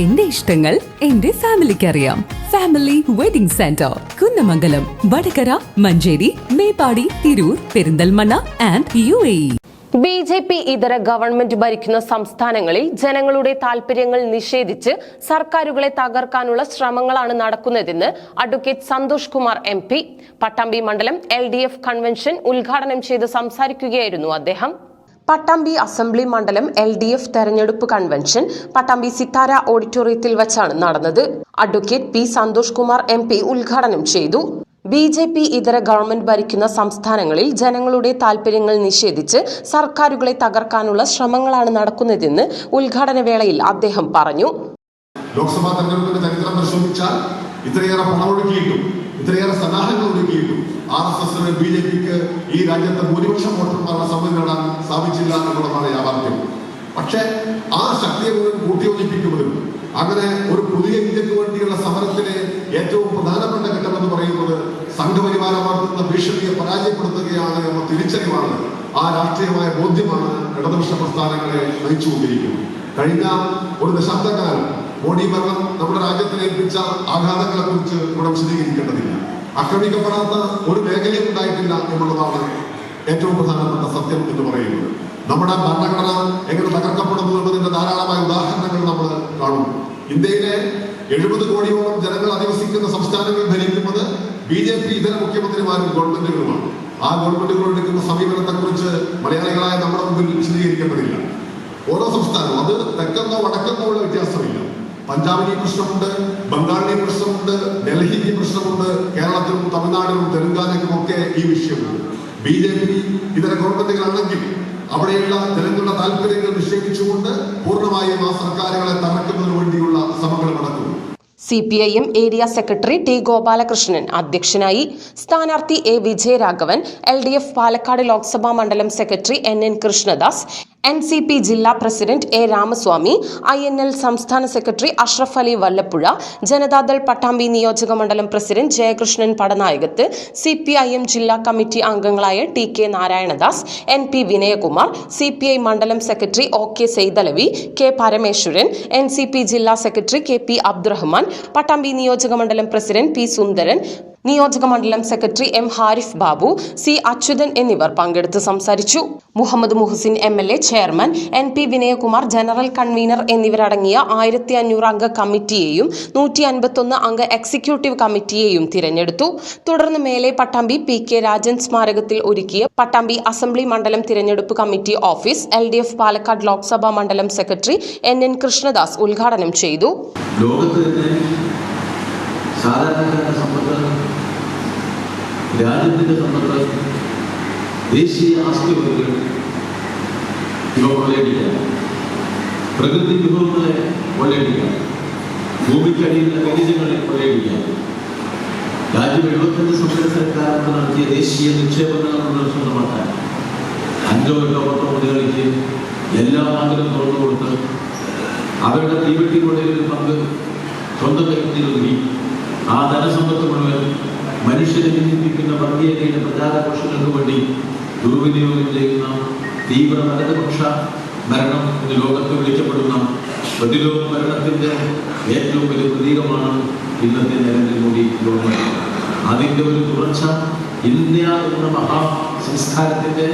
എന്റെ ഇഷ്ടങ്ങൾ എന്റെ ഫാമിലിക്ക് അറിയാം family wedding centre Kunnamangalam Vadakara Manjeri Meppadi Tirur Perinthalmanna and U A B J P ഇതര ഗവൺമെന്റ് ഭരിക്കുന്ന സംസ്ഥാനങ്ങളിൽ ജനങ്ങളുടെ താൽപര്യങ്ങൾ നിഷേധിച്ച് സർക്കാരുകളെ തകർക്കാനുള്ള ശ്രമങ്ങളാണ് നടക്കുന്നതെന്ന് advocate Santhosh Kumar M P. Pattambi മണ്ഡലം എൽ ഡി എഫ് കൺവെൻഷൻ ഉദ്ഘാടനം ചെയ്ത് സംസാരിക്കുകയായിരുന്നു അദ്ദേഹം. പട്ടാമ്പി അസംബ്ലി മണ്ഡലം എൽ ഡി എഫ് തെരഞ്ഞെടുപ്പ് കൺവെൻഷൻ പട്ടാമ്പി സിത്താര ഓഡിറ്റോറിയത്തിൽ വെച്ചാണ് നടന്നത്. Advocate P Santhosh Kumar M P ഉദ്ഘാടനം ചെയ്തു. ബി ജെ പി ഇതര ഗവൺമെന്റ് ഭരിക്കുന്ന സംസ്ഥാനങ്ങളിൽ ജനങ്ങളുടെ താൽപര്യങ്ങൾ നിഷേധിച്ച് സർക്കാരുകളെ തകർക്കാനുള്ള ശ്രമങ്ങളാണ് നടക്കുന്നതെന്ന് ഉദ്ഘാടന വേളയിൽ അദ്ദേഹം പറഞ്ഞു. ലോക്സഭാ തെരഞ്ഞെടുപ്പിന്റെ ചരിത്രം പരിശോധിച്ചാൽ ഇത്രയേറെ പണമൊഴുക്കിയിട്ടും ഇത്രയേറെ സന്നാഹങ്ങൾ ഒഴുക്കിയിട്ടും ആർ എസ് ബി ജെ പിക്ക് ഈ രാജ്യത്തെ ഭൂരിപക്ഷം വോട്ടർമാരുടെ സമ്മതി നേടാൻ സാധിച്ചില്ല എന്നുള്ളതാണ് യാഥാർത്ഥ്യം. പക്ഷേ ആ ശക്തിയെ മുഴുവൻ കൂട്ടിയോജിപ്പിക്കുന്നതിനും അങ്ങനെ ഒരു പുതിയ ഇന്ത്യയ്ക്ക് വേണ്ടിയുള്ള സമരത്തിലെ ഏറ്റവും പ്രധാനപ്പെട്ട ഘട്ടമെന്ന് പറയുന്നത് സംഘപരിവാരം നടത്തുന്ന ഭീഷണിയെ പരാജയപ്പെടുത്തുകയാണ് എന്ന തിരിച്ചറിവാണ് ആ രാഷ്ട്രീയമായ ബോധ്യമാണ് ഇടതുപക്ഷ പ്രസ്ഥാനങ്ങളെ നയിച്ചുകൊണ്ടിരിക്കുന്നത്. കഴിഞ്ഞ ഒരു ദശാബ്ദക്കാലം മോഡി ഭരണം നമ്മുടെ രാജ്യത്തിന് ഏൽപ്പിച്ച ആഘാതങ്ങളെ കുറിച്ച് ഇവിടെ വിശദീകരിക്കേണ്ടതില്ല. ആക്രമിക്കപ്പെടാത്ത ഒരു മേഖലയും ഉണ്ടായിട്ടില്ല എന്നുള്ളതാണ് ഏറ്റവും പ്രധാനപ്പെട്ട സത്യം എന്ന് പറയുന്നത്. നമ്മുടെ ഭരണഘടന എങ്ങനെ തകർക്കപ്പെടുന്നു എന്നതിന്റെ ധാരാളമായ ഉദാഹരണങ്ങൾ നമ്മൾ കാണുന്നു ഇന്ത്യയിലെ എഴുപത് കോടിയോളം ജനങ്ങൾ അധിവസിക്കുന്ന സംസ്ഥാനങ്ങൾ ഭരിക്കുന്നത് ബി ജെ പി ഇതര മുഖ്യമന്ത്രിമാരും ഗവൺമെന്റുകളുമാണ്. ആ ഗവൺമെന്റുകൾ എടുക്കുന്ന സമീപനത്തെ കുറിച്ച് മലയാളികളായ നമ്മുടെ മുമ്പിൽ വിശദീകരിക്കേണ്ടതില്ല. ഓരോ സംസ്ഥാനവും അത് തെക്കെന്നോ വടക്കെന്നോ ഉള്ള വ്യത്യാസമില്ല. പഞ്ചാബിന് പ്രശ്നമുണ്ട് ബംഗാളിന് പ്രശ്നമുണ്ട് ഡൽഹിക്ക് പ്രശ്നമുണ്ട് കേരളത്തിലും ബി ജെ പി ഇതര ഗവൺമെന്റുകളാണെങ്കിൽ അവിടെയുള്ള ജനങ്ങളുടെ താല്പര്യങ്ങൾ നിഷേധിച്ചുകൊണ്ട് പൂർണമായും ആ സർക്കാരുകളെ തകർക്കുന്നതിന് വേണ്ടിയുള്ള ശ്രമങ്ങൾ നടക്കുന്നു. C P I M area secretary T Gopalakrishnan അധ്യക്ഷനായി സ്ഥാനാർത്ഥി A Vijayaraghavan L D F Palakkad Lok Sabha മണ്ഡലം secretary N N Krishnadas N C P ജില്ലാ president A Ramaswamy I N L സംസ്ഥാന സെക്രട്ടറി അഷ്റഫ് അലി വല്ലപ്പുഴ ജനതാദൾ പട്ടാമ്പി നിയോജക മണ്ഡലം president Jayakrishnan Padanayakath C P I M ജില്ലാ committee അംഗങ്ങളായ T K Narayanadas N P Vinayakumar C P I മണ്ഡലം secretary O K Saithalavi K Parameswaran N C P ജില്ലാ secretary K P Abdurahman Pattambi നിയോജക മണ്ഡലം president P Sundaran നിയോജക മണ്ഡലം secretary M Harif Babu C Achuthan എന്നിവർ പങ്കെടുത്ത് സംസാരിച്ചു. Muhammad Muhsin M L A chairman N P Vinayakumar general convener എന്നിവരടങ്ങിയ ആയിരത്തി അഞ്ഞൂറ് അംഗ കമ്മിറ്റിയെയും നൂറ്റി അൻപത്തൊന്ന് അംഗ എക്സിക്യൂട്ടീവ് കമ്മിറ്റിയെയും തിരഞ്ഞെടുത്തു. തുടർന്ന് മേലെ പട്ടാമ്പി പി കെ രാജൻ സ്മാരകത്തിൽ ഒരുക്കിയ പട്ടാമ്പി അസംബ്ലി മണ്ഡലം തിരഞ്ഞെടുപ്പ് committee office L D F Palakkad Lok Sabha മണ്ഡലം സെക്രട്ടറി എൻ എൻ കൃഷ്ണദാസ് ഉദ്ഘാടനം ചെയ്തു. തന്നെ സാധാരണക്കാരുടെ സമ്പത്ത് രാജ്യത്തിന്റെ സമ്പത്ത് ദേശീയ ആസ്തികൾ ഇവ കൊള്ളയടിക്കാം പ്രകൃതി വിഭവങ്ങളെ കൊള്ളയടിക്കാം ഭൂമിക്കടിയിലുള്ള ഖനിജങ്ങളെ കൊള്ളയടിക്കാം രാജ്യം എഴുപത്തഞ്ച് സംസ്ഥാന സർക്കാർ നടത്തിയ ദേശീയ നിക്ഷേപങ്ങൾ സ്വന്തമാക്കാൻ അഞ്ചോ എട്ടോ പത്തോ മുതലുകളിലേക്ക് എല്ലാ ബാങ്കിലും തുറന്നു കൊടുത്ത് അവരുടെ തീവെട്ടി കൊണ്ടൊരു പങ്ക് സ്വന്തം കൈപ്പിടിയിലൊതുങ്ങി ആ ധനസമ്പത്ത് മുഴുവൻ മനുഷ്യരെ ചിന്തിപ്പിക്കുന്ന വർഗീയതയുടെ പ്രചാരഘോഷങ്ങൾക്ക് വേണ്ടി ദുർവിനിയോഗം ചെയ്യുന്ന തീവ്ര വലതുപക്ഷ ഭരണം എന്ന് ലോകത്ത് വിളിക്കപ്പെടുന്ന പ്രതിരോധ ഭരണത്തിന്റെ ഏറ്റവും വലിയ പ്രതീകമാണ് ഇന്നത്തെ നരേന്ദ്രമോദി ഗവൺമെന്റ് അതിന്റെ ഒരു തുടർച്ച ഇന്ത്യ എന്ന മഹാ സംസ്കാരത്തിന്റെ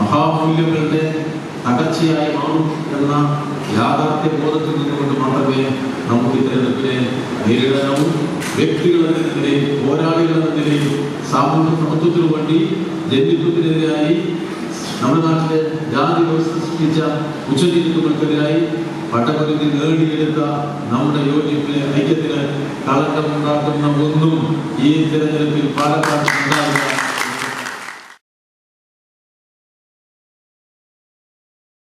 മഹാമൂല്യങ്ങളുടെ തകർച്ചയായി മാറും എന്ന യാഥാർത്ഥ്യ ബോധത്തിൽ നിന്നുകൊണ്ട് മാത്രമേ നമുക്ക് ഇത്തരത്തിലെ നേരിടാനാവൂ. വ്യക്തികൾ എന്ന നിലയിൽ പോരാളികൾ എന്ന നിലയിൽ സാമൂഹ്യ സമത്വത്തിനു വേണ്ടി ജന്മിത്വത്തിനെതിരായി നമ്മുടെ നാട്ടിലെ ജാതി സൃഷ്ടിച്ച ഉച്ചനീതികൾക്കെതിരായി പട്ടപരിധി നേടിയെടുത്ത നമ്മുടെ യോജിപ്പിന് ഐക്യത്തിന് കളങ്കമുണ്ടാക്കുന്ന ഒന്നും ഈ തിരഞ്ഞെടുപ്പിൽ പാലക്കാട് ഉണ്ടാവില്ല.